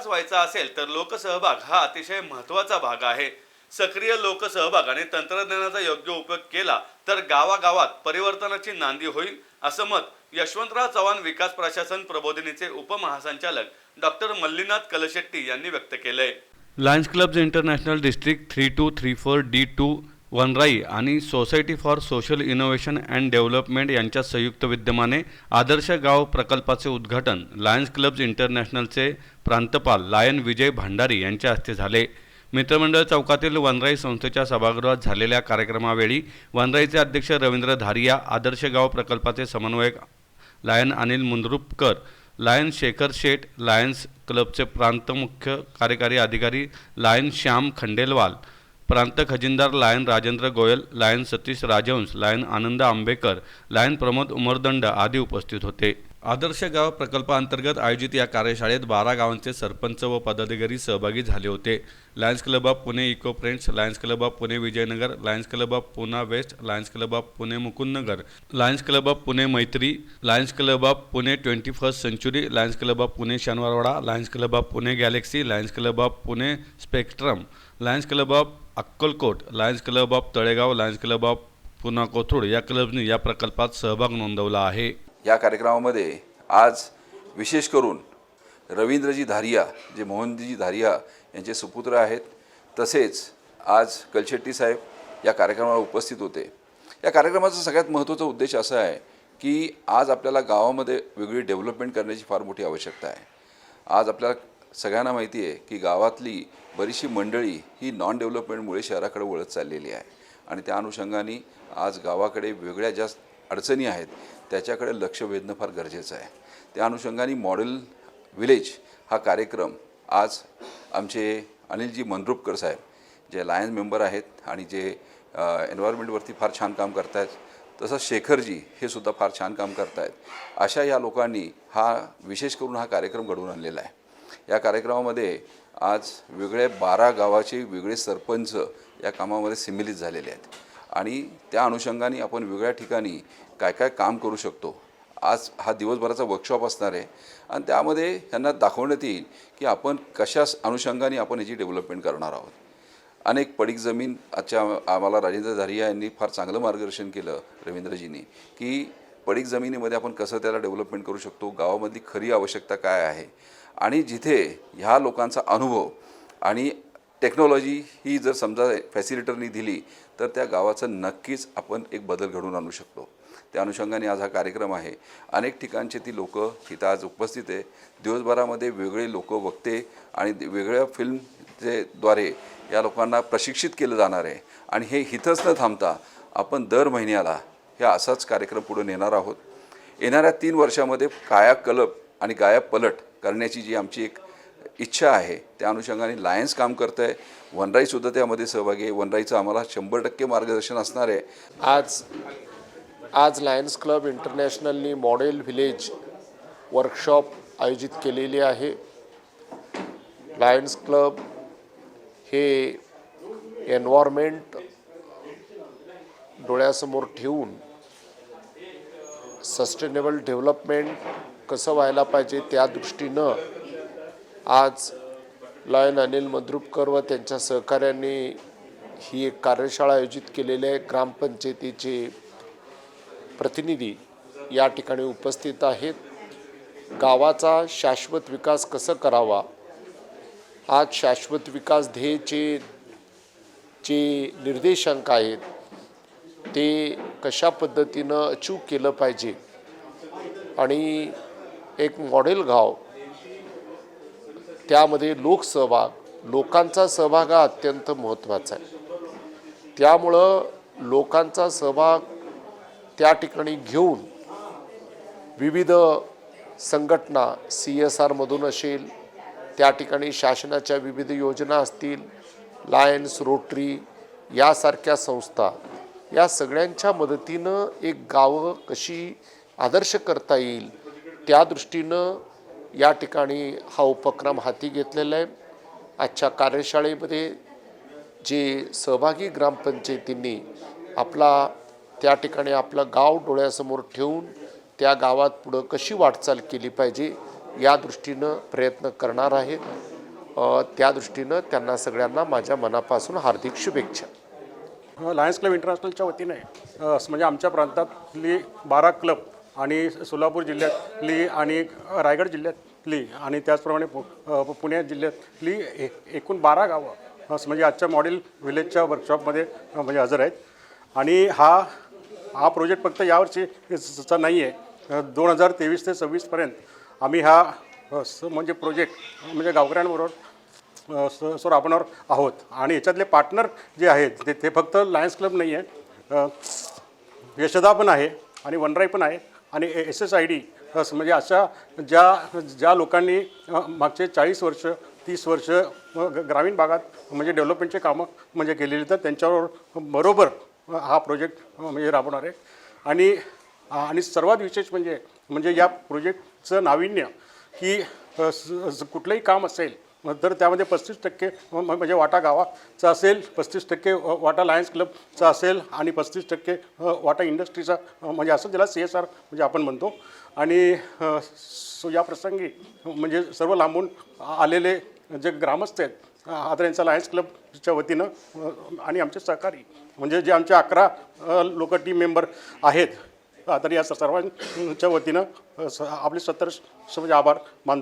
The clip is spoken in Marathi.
विकास व्हायचा असेल तर लोकसहभाग हा अतिशय महत्त्वाचा भाग आहे. सक्रिय लोकसहभागाने तंत्रज्ञानाचा योग्य उपयोग केला तर गावागावात परिवर्तनाची नांदी होईल असं मत यशवंतराव चव्हाण विकास प्रशासन प्रबोधिनीचे उपमहासंचालक डॉक्टर मल्लीनाथ कलशेट्टी यांनी व्यक्त केलंय. Lions Clubs International district three two three four D two Vanrai आणि Society for Social Innovation and Development यांच्या संयुक्त विद्यमाने आदर्श गाव प्रकल्पाचे उद्घाटन लायन्स क्लब्स इंटरनॅशनलचे प्रांतपाल लायन विजय भांडारी यांच्या हस्ते झाले. मित्रमंडळ चौकातील वनराई संस्थेच्या सभागृहात झालेल्या कार्यक्रमावेळी वनराईचे अध्यक्ष रवींद्र धारिया आदर्श गाव प्रकल्पाचे समन्वयक lion Anil Mundrupkar lion Shekhar Sheth Lions क्लबचे प्रांत मुख्य कार्यकारी अधिकारी लायन श्याम खंडेलवाल प्रांत खजिनदार lion Rajendra Goyal lion Satish Rajhans lion Anand Ambekar lion Pramod Umardand आदी उपस्थित होते आदर्श गाव प्रकल्पाअंतर्गत आयोजित या कार्यशाळेत बारा गावांचे सरपंच व पदाधिकारी सहभागी झाले होते Lions Club of Pune Eco Friends Lions Club of Pune Vijaynagar Lions Club of Poona West Lions Club of Pune Mukundnagar Lions Club of Pune Maitri Lions Club of Pune twenty first century Lions Club of Pune Shaniwarwada Lions Club of Pune Galaxy Lions Club of Pune Spectrum Lions Club of Akkalkot Lions Club of Talegaon Lions Club of Poona Kothrud या क्लबनी या प्रकल्पात सहभाग नोंदवला आहे. या कार्यक्रमामध्ये आज विशेष करून रवींद्रजी धारिया जे मोहनजी धारिया यांचे सुपुत्र आहेत तसेच आज कलशेट्टी साहेब या कार्यक्रमाला उपस्थित होते. या कार्यक्रमाचा सगळ्यात महत्त्वाचा उद्देश असा आहे की आज आपल्याला गावामध्ये वेगळी डेव्हलपमेंट करण्याची फार मोठी आवश्यकता आहे. आज आपल्याला सगळ्यांना माहिती आहे की गावातली बरीचशी मंडळी ही नॉन डेव्हलपमेंटमुळे शहराकडे वळत चाललेली आहे. आणि त्या अनुषंगाने आज गावाकडे वेगळ्या ज्या अडचणी आहेत त्याच्याकडे लक्ष वेधणं फार गरजेचं आहे. त्या अनुषंगाने मॉडेल विलेज हा कार्यक्रम आज आमचे अनिलजी मनरुपकर साहेब जे लायन्स मेंबर आहेत आणि जे एन्व्हायरमेंटवरती फार छान काम करत आहेत तसंच शेखरजी हे सुद्धा फार छान काम करत आहेत अशा या लोकांनी हा विशेष करून हा कार्यक्रम घडवून आणलेला आहे. या कार्यक्रमामध्ये आज वेगळे बारा गावाचे वेगळे सरपंच या कामामध्ये सिमिलित झालेले आहेत. आणि त्या अनुषंगाने आपण वेगळ्या ठिकाणी काय काय काम करू शकतो आज हा दिवसभराचा वर्कशॉप असणार आहे. आणि त्यामध्ये त्यांना दाखवण्यात येईल की आपण कशा अनुषंगाने आपण याची डेव्हलपमेंट करणार आहोत. अनेक पडीक जमीन आजच्या आम्हाला राजेंद्र झारिया यांनी फार चांगलं मार्गदर्शन केलं रवींद्रजींनी की पडीक जमिनीमध्ये आपण कसं त्याला डेव्हलपमेंट करू शकतो गावामधली खरी आवश्यकता काय आहे आणि जिथे ह्या लोकांचा अनुभव आणि टेक्नॉलॉजी ही जर समजा फॅसिलिटरनी दिली तर त्या गावाचं नक्कीच आपण एक बदल घडवून आणू शकतो. त्या अनुषंगाने आज हा कार्यक्रम आहे. अनेक ठिकाणचे ती लोक इथं आज उपस्थित आहे. दिवसभरामध्ये वेगळे लोक वक्ते आणि वेगळ्या फिल्मचे द्वारे या लोकांना प्रशिक्षित केलं जाणार आहे. आणि हे हिथंच न थांबता आपण दर महिन्याला हे असाच कार्यक्रम पुढे नेणार आहोत. येणाऱ्या तीन वर्षामध्ये कायाकल्प आणि गायापलट करण्याची जी आमची एक इच्छा आहे त्या अनुषंगाने लायन्स काम करतं आहे वनराईसुद्धा त्यामध्ये सहभागी आहे. वनराईचं आम्हाला शंभर टक्के मार्गदर्शन असणार आहे. आज आज लायन्स क्लब इंटरनॅशनलनी मॉडेल व्हिलेज वर्कशॉप आयोजित केलेली आहे. लायन्स क्लब हे एन्व्हायरमेंट डोळ्यासमोर ठेवून सस्टेनेबल डेव्हलपमेंट कसं व्हायला पाहिजे त्या दृष्टीनं आज लॉयन अनिल मद्रुपकर व त्यांच्या सहकाऱ्यांनी ही एक कार्यशाळा आयोजित केलेली आहे. ग्रामपंचायतीचे प्रतिनिधी या ठिकाणी उपस्थित आहेत. गावाचा शाश्वत विकास कसं करावा? आज शाश्वत विकास ध्येयचे जे निर्देशांक आहेत ते कशा पद्धतीनं अचीव केलं पाहिजे? आणि एक मॉडेल गाव त्यामध्ये लोकसहभाग लोकांचा सहभाग हा अत्यंत महत्त्वाचा आहे. त्यामुळं लोकांचा सहभाग त्या ठिकाणी घेऊन विविध संघटना सी एस आरमधून असेल त्या ठिकाणी शासनाच्या विविध योजना असतील लायन्स रोटरी यासारख्या संस्था या सगळ्यांच्या मदतीनं एक गावं कशी आदर्श करता येईल त्या दृष्टीनं या ठिकाणी हा उपक्रम हाती घेतलेला आहे. आजच्या कार्यशाळेमध्ये जे सहभागी ग्रामपंचायतींनी आपला त्या ठिकाणी आपलं गाव डोळ्यासमोर ठेवून त्या गावात पुढं कशी वाटचाल केली पाहिजे या दृष्टीनं प्रयत्न करणार आहेत. त्या दृष्टीनं त्यांना सगळ्यांना माझ्या मनापासून हार्दिक शुभेच्छा. लायन्स क्लब इंटरनॅशनलच्या वतीने म्हणजे आमच्या प्रांतातली बारा क्लब आणि सोलापूर जिल्ह्यातली आणि रायगड जिल्ह्यातली आणि त्याचप्रमाणे पु पुणे जिल्ह्यातली ए एकूण बारा गावं म्हणजे आजच्या मॉडेल विलेजच्या वर्कशॉपमध्ये म्हणजे हजर आहेत. आणि हा हा प्रोजेक्ट फक्त यावर्षीचा नाही आहे दोन हजार तेवीस ते सव्वीसपर्यंत आम्ही हा स- म्हणजे प्रोजेक्ट म्हणजे गावकऱ्यांबरोबर स सो राबवणार आहोत. आणि याच्यातले पार्टनर जे आहेत ते ते फक्त लायन्स क्लब नाही आहे यशदा पण आहे आणि वनराई पण आहे. आणि एस एस आय डी म्हणजे अशा ज्या ज्या लोकांनी मागचे चाळीस वर्ष तीस वर्ष ग- ग्रामीण भागात म्हणजे डेव्हलपमेंटचे कामं म्हणजे केलेली तर त्यांच्यावर बरोबर हा प्रोजेक्ट म्हणजे राबवणार आहे. आणि आणि सर्वात विशेष म्हणजे म्हणजे या प्रोजेक्टचं नाविन्य की कुठलंही काम असेल तर त्यामध्ये पस्तीस टक्के म- म्हणजे वाटा गावाचा असेल पस्तीस टक्के वाटा लायन्स क्लबचा असेल आणि पस्तीस टक्के वाटा इंडस्ट्रीचा म्हणजे असं त्याला सी एस आर म्हणजे आपण म्हणतो. आणि सो या प्रसंगी म्हणजे सर्व लांबून आलेले जे ग्रामस्थ आहेत अ, लायन्स क्लबच्या वतीनं आणि आमचे सहकारी म्हणजे जे आमचे अकरा लोक टीम मेंबर आहेत तर या सर्वांच्या वतीनं स- आपले सत्तर म्हणजे आभार मानतो.